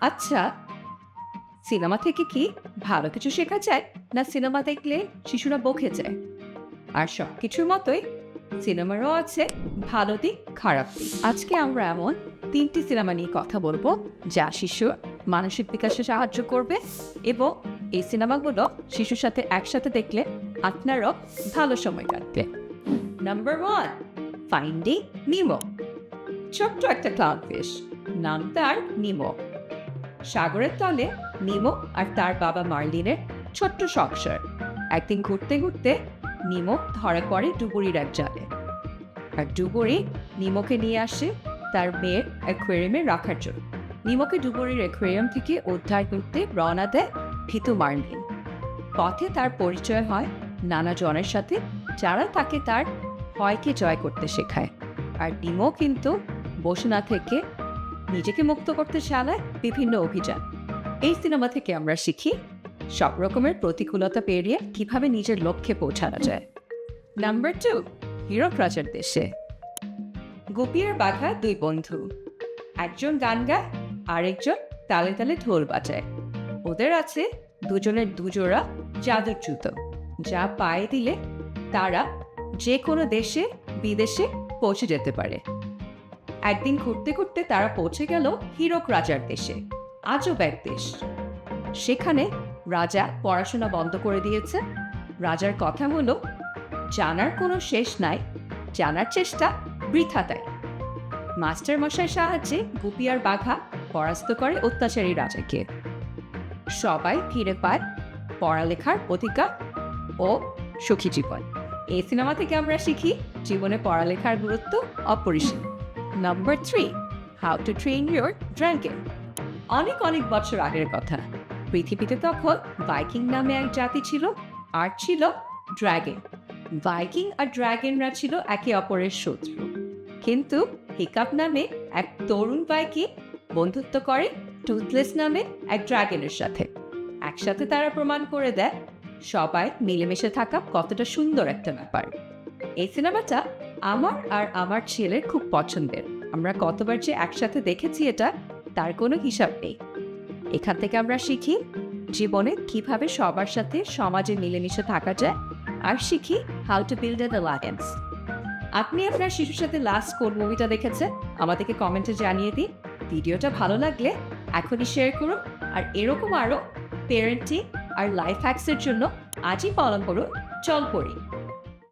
আচ্ছা সিনেমা থেকে কি ভালো কিছু শেখা যায় না সিনেমা দেখলে শিশুরা বকে যায়? আর সব কিছুর মতোই সিনেমারও আছে ভালো দিক, খারাপ দিক। আজকে আমরা এমন তিনটি সিনেমা নিয়ে কথা বলব যা শিশুর মানসিক বিকাশে সাহায্য করবে এবং এই সিনেমাগুলো শিশুর সাথে একসাথে দেখলে আপনারও ভালো সময় কাটবে। নাম্বার ওয়ান ফাইন্ডিং নিমো ছোট্ট একটা ক্লাউড ফিশ নাম তার নিমো। সাগরের তলে নিমো আর তার বাবা মার্লিনের ছোট্ট সংসার। একদিন ঘুরতে ঘুরতে নিমো ধরা পড়ে ডুবুরির এক জালে। আর ডুবুরি নিমোকে নিয়ে আসে তার মেয়ের অ্যাকোয়ারিয়ামে রাখার জন্য। নিমোকে ডুবুরির অ্যাকোয়ারিয়াম থেকে উদ্ধার করতে রওনা দেয় ভিতু মার্লিন। পথে তার পরিচয় হয় নানা জনের সাথে, যারা তাকে তার ভয়কে জয় করতে শেখায়। আর নিমো কিন্তু বসে না থেকে নিজেকে মুক্ত করতে চালায় বিভিন্ন অভিযান। এই সিনেমা থেকে আমরা শিখি সব রকমের প্রতিকূলতা পেরিয়ে কীভাবে নিজের লক্ষ্যে পৌঁছানো যায়। নাম্বার টু হিরো রাজার দেশে। গোপী আর বাঘা দুই বন্ধু। একজন গান গায়, আরেকজন তালে তালে ঢোল বাজায়। ওদের আছে দুজনের দুজোড়া জাদুর জুতো, যা পায়ে দিলে তারা যে কোনো দেশে, বিদেশে পৌঁছে যেতে পারে। একদিন ঘুরতে ঘুরতে তারা পৌঁছে গেল হীরক রাজার দেশে আজব এক দেশ। সেখানে রাজা পড়াশোনা বন্ধ করে দিয়েছে। রাজার কথা হলো, জানার কোনো শেষ নাই, জানার চেষ্টা বৃথা তাই। মাস্টার মশাই সাহায্যে গুপি আর বাঘা পরাস্ত করে অত্যাচারী রাজাকে। সবাই ফিরে পায় পড়ালেখার অধিকার ও সুখী জীবন। এই সিনেমা থেকে আমরা শিখি, জীবনে পড়ালেখার গুরুত্ব অপরিসীম। Number three how to train your drinking অনেক অনেক বছর আগের কথা। পৃথিবীতে তখন বাইকিং নামে এক জাতি ছিল, আর ছিল ড্র্যাগন বাইকিং আর ড্র্যাগনরা ছিল একে অপরের শত্রু। কিন্তু হিকাপ নামে এক তরুণ বাইকি বন্ধুত্ব করে টুথলেস নামে এক ড্রাগনের সাথে। একসাথে তারা প্রমাণ করে দেয়, সবাই মিলেমিশে থাকা কতটা সুন্দর একটা ব্যাপার। এই সিনেমাটা আমার আর আমার ছেলের খুব পছন্দের। আমরা কতবার যে একসাথে দেখেছি এটা, তার কোনো হিসাব নেই। এখান থেকে আমরা শিখি জীবনে কীভাবে সবার সাথে সমাজে মিলেমিশে থাকা যায় আর শিখি how to build an alliance আপনি আপনার শিশুর সাথে লাস্ট কোন মুভিটা দেখেছেন? আমাদেরকে কমেন্টে জানিয়ে দিন। ভিডিওটা ভালো লাগলে এখনই শেয়ার করুন আর এরকম আরও পেরেন্টিং আর লাইফ হ্যাক্সের জন্য আজই পালন করুন। চল পড়ি।